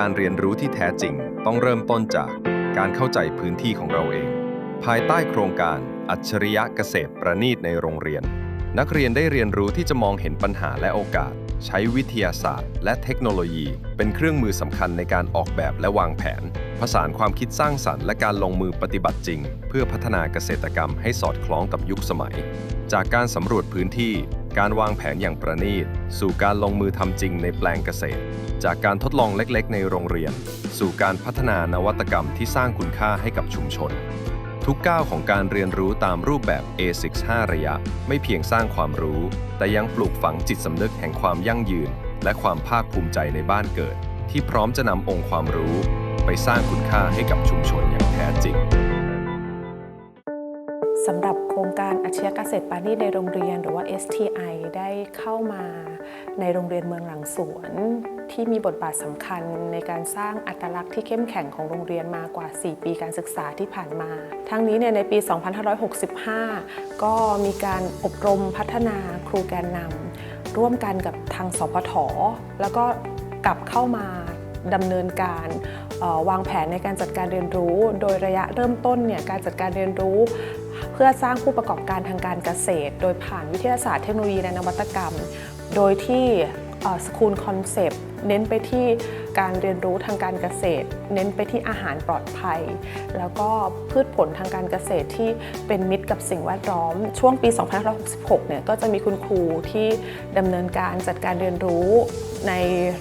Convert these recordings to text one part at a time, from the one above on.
การเรียนรู้ที่แท้จริงต้องเริ่มต้นจากการเข้าใจพื้นที่ของเราเอง ภายใต้โครงการอัจฉริยะเกษตรประณีตในโรงเรียน นักเรียนได้เรียนรู้ที่จะมองเห็นปัญหาและโอกาส ใช้วิทยาศาสตร์ และเทคโนโลยี เป็นเครื่องมือสำคัญในการออกแบบและวางแผน ผสานความคิดสร้างสรรค์และการลงมือปฏิบัติจริง เพื่อพัฒนาเกษตรกรรมให้สอดคล้องกับยุคสมัย จากการสำรวจพื้นที่ การวางแผนอย่างประณีต สู่การลงมือทำจริงในแปลงเกษตร จากการทดลองเล็กๆ ในโรงเรียน สู่การพัฒนานวัตกรรมที่สร้างคุณค่าให้กับชุมชน ทุกก้าวของการเรียนรู้ตามรูปแบบ A6 5ระยะ ไม่เพียงสร้างความรู้ แต่ยังปลูกฝังจิตสำนึกแห่งความยั่งยืน และความภาคภูมิใจในบ้านเกิด ที่พร้อมจะนำองค์ความรู้ ไปสร้างคุณค่าให้กับชุมชนอย่างแท้จริง สำหรับโครงการอาชีวเกษตรปานีในโรงเรียนหรือว่า STI ได้เข้ามาในโรงเรียนเมืองหลังสวน ที่มีบทบาทสำคัญในการสร้างอัตลักษณ์ที่เข้มแข็งของโรงเรียนมากว่า 4 ปีการศึกษาที่ผ่านมา ทั้งนี้เนี่ยในปี 2565 ก็มีการอบรมพัฒนาครูแกนนำร่วมกันกับทางสพทแล้วก็กลับเข้ามาดำเนินการวางแผนในการจัดการเรียนรู้ โดยระยะเริ่มต้นเนี่ยการจัดการเรียนรู้ เพื่อสร้างผู้ประกอบการทางการเกษตร โดยผ่านวิทยาศาสตร์เทคโนโลยีและนวัตกรรม โดยที่สกูลคอนเซปต์ เน้นไปที่การเรียนรู้ทางการเกษตร เน้นไปที่อาหารปลอดภัย แล้วก็พืชผลทางการเกษตรที่เป็นมิตรกับสิ่งแวดล้อม ช่วงปี 2566 เนี่ยก็จะมีคุณครูที่ดำเนินการจัดการเรียนรู้ใน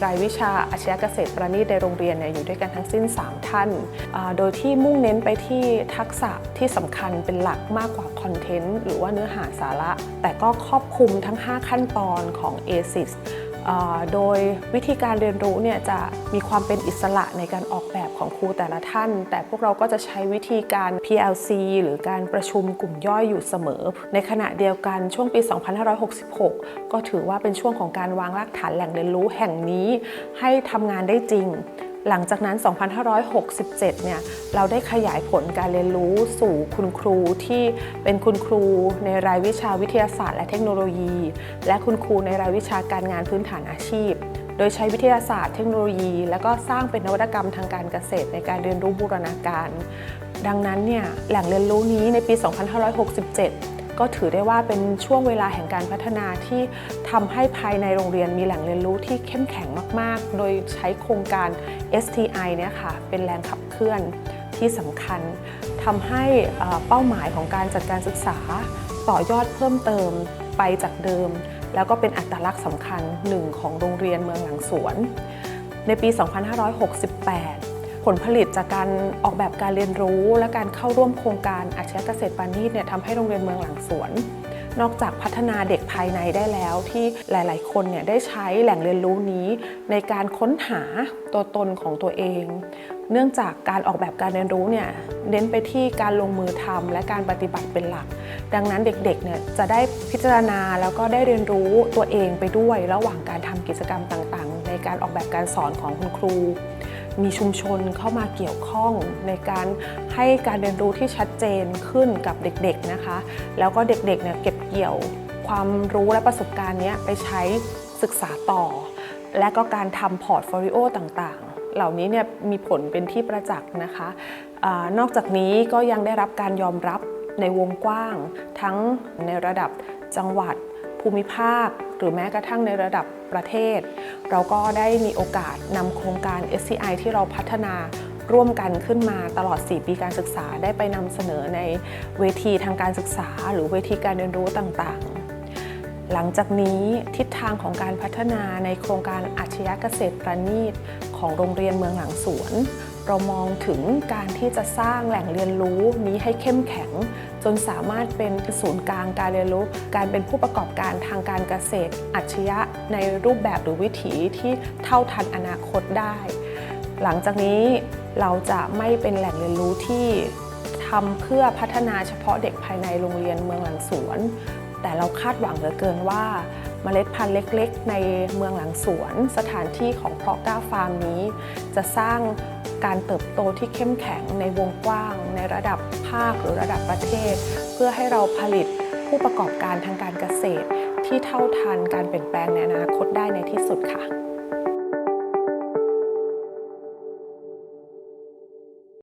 รายวิชาอาชีวเกษตรประณีตในโรงเรียนเนี่ยอยู่ด้วยกันทั้งสิ้น 3 ท่าน โดยที่มุ่งเน้นไปที่ทักษะที่สำคัญเป็นหลักมากกว่าคอนเทนต์หรือว่าเนื้อหาสาระ แต่ก็ครอบคลุมทั้ง 5 ขั้นตอนของ ASIS โดยวิธีการเรียนรู้เนี่ยจะมีความเป็นอิสระในการออกแบบของครูแต่ละท่าน แต่พวกเราก็จะใช้วิธีการ PLC หรือการประชุมกลุ่มย่อยอยู่เสมอ ในขณะเดียวกันช่วงปี 2566 ก็ถือว่าเป็นช่วงของการวางรากฐานแหล่งเรียนรู้แห่งนี้ให้ทำงานได้จริง หลังจากนั้น 2567 เนี่ย เราได้ขยายผลการเรียนรู้สู่คุณครูที่เป็นคุณครูในรายวิชาวิทยาศาสตร์และเทคโนโลยี และคุณครูในรายวิชาการงานพื้นฐานอาชีพ โดยใช้วิทยาศาสตร์เทคโนโลยี แล้วก็สร้างเป็นนวัตกรรมทางการเกษตรในการเรียนรู้บูรณาการ ดังนั้นเนี่ย แหล่งเรียนรู้นี้ในปี 2567 ก็ถือได้ว่าเป็นช่วงเวลาแห่งการพัฒนาที่ทำให้ภายในโรงเรียนมีแหล่งเรียนรู้ที่เข้มแข็งมาก ๆ โดยใช้โครงการ STI เนี่ยค่ะเป็นแรงขับเคลื่อนที่สำคัญทำให้เอ่อเป้าหมายของการจัดการศึกษา ต่อยอดเพิ่มเติมไปจากเดิม แล้วก็เป็นอัตลักษณ์สำคัญหนึ่งของโรงเรียนเมืองหลังสวน ในปี 2568 ผลผลิตจากการออกแบบการเรียนรู้ และการเข้าร่วมโครงการอาชีพเกษตรปานีตเนี่ยทำให้โรงเรียนเมืองหลังสวน นอกจากพัฒนาเด็กภายในได้แล้วที่หลาย ๆ คนเนี่ยได้ใช้แหล่งเรียนรู้นี้ในการค้นหาตัวตนของตัวเอง เนื่องจากการออกแบบการเรียนรู้เนี่ยเน้นไปที่การลงมือทำและการปฏิบัติเป็นหลัก ดังนั้นเด็กๆเนี่ยจะได้พิจารณาแล้วก็ได้เรียนรู้ตัวเองไปด้วยระหว่างการทำกิจกรรมต่างๆ ในการออกแบบการสอนของคุณครู มีชุมชนเข้ามาเกี่ยวข้องในการให้การเรียนรู้ที่ชัดเจนขึ้นกับเด็กๆนะคะ แล้วก็เด็กๆเนี่ยเก็บเกี่ยวความรู้และประสบการณ์นี้ไปใช้ศึกษาต่อ และก็การทำพอร์ตโฟลิโอต่างๆ เหล่านี้เนี่ยมีผลเป็นที่ประจักษ์นะคะอนอกจากนี้ก็ยังได้รับการยอมรับในวงกว้าง ทั้งในระดับจังหวัดภูมิภาค หรือแม้กระทั่งในระดับประเทศ เราก็ได้มีโอกาสนำโครงการ SCI ที่เราพัฒนาร่วมกันขึ้นมาตลอด 4 ปีการศึกษาได้ไปนำเสนอในเวทีทางการศึกษา หรือเวทีการเรียนรู้ต่างๆ หลังจากนี้ทิศทางของการพัฒนาในโครงการอาชญาเกษตรประณีต ของโรงเรียนเมืองหลังสวน เรามองถึงการที่จะสร้างแหล่งเรียนรู้นี้ให้เข้มแข็ง จนสามารถเป็นศูนย์กลางการเรียนรู้ การเป็นผู้ประกอบการทางการเกษตร อัจฉริยะในรูปแบบหรือวิถีที่เท่าทันอนาคตได้ หลังจากนี้เราจะไม่เป็นแหล่งเรียนรู้ที่ทำเพื่อพัฒนาเฉพาะเด็กภายในโรงเรียนเมืองหลังสวน แต่เราคาดหวังเหลือเกินว่าเมล็ดพันธุ์เล็กๆ ในเมืองหลังสวน สถานที่ของเพาะก้าฟาร์มนี้ จะสร้างการเติบโตที่เข้มแข็งในวงกว้าง ในระดับภาคหรือระดับประเทศ เพื่อให้เราผลิตผู้ประกอบการทางการเกษตร ที่เท่าทันการเปลี่ยนแปลงในอนาคตได้ในที่สุดค่ะ